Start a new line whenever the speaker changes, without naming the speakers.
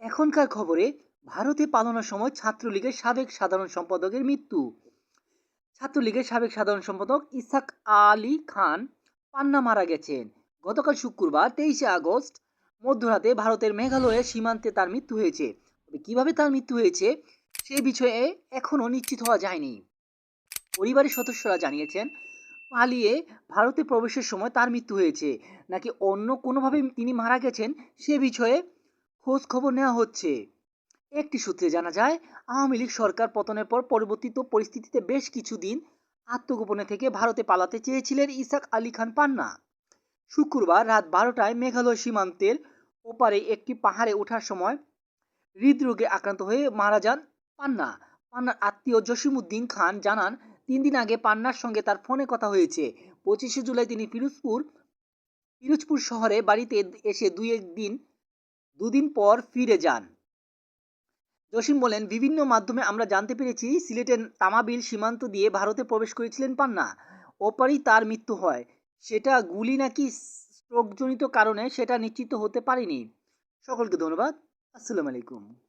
এখনকার খবরে ভারতে পালানোর সময় ছাত্রলীগের সাবেক সাধারণ সম্পাদকের মৃত্যু। ছাত্রলীগের সাবেক সাধারণ সম্পাদক ইসাক আলী খান পান্না মারা গেছেন। গতকাল শুক্রবার তেইশে আগস্ট মধ্যরাতে ভারতের মেঘালয়ের সীমান্তে তার মৃত্যু হয়েছে। তবে কীভাবে তার মৃত্যু হয়েছে সে বিষয়ে এখনও নিশ্চিত হওয়া যায়নি। পরিবারের সদস্যরা জানিয়েছেন, পালিয়ে ভারতে প্রবেশের সময় তার মৃত্যু হয়েছে। নাকি অন্য কোনোভাবে তিনি মারা গেছেন সে বিষয়ে খোঁজ খবর নেওয়া হচ্ছে। একটি সূত্রে জানা যায়, আওয়ামী লীগ সরকার পতনের পর পরিবর্তিত পরিস্থিতিতে বেশ কিছুদিন আত্মগোপনে থেকে ভারতে পালাতে চেয়েছিলেন ইসাক আলী খান পান্না। শুক্রবার রাত বারোটায় মেঘালয় সীমান্তের ওপারে একটি পাহাড়ে ওঠার সময় হৃদরোগে আক্রান্ত হয়ে মারা যান পান্না। পান্নার আত্মীয় জসিমউদ্দিন খান জানান, তিন দিন আগে পান্নার সঙ্গে তার ফোনে কথা হয়েছে। পঁচিশে জুলাই তিনি পিরোজপুর পিরোজপুর শহরে বাড়িতে এসে দুই একদিন দুদিন পর ফিরে যান। জসিম বলেন, বিভিন্ন মাধ্যমে আমরা জানতে পেরেছি সিলেটের তামাবিল সীমান্ত দিয়ে ভারতে প্রবেশ করেছিলেন পান্না। ওপারই তার মৃত্যু হয়। সেটা গুলি নাকি স্ট্রোকজনিত কারণে সেটা নিশ্চিত হতে পারেনি। সকলকে ধন্যবাদ। আসসালামু আলাইকুম।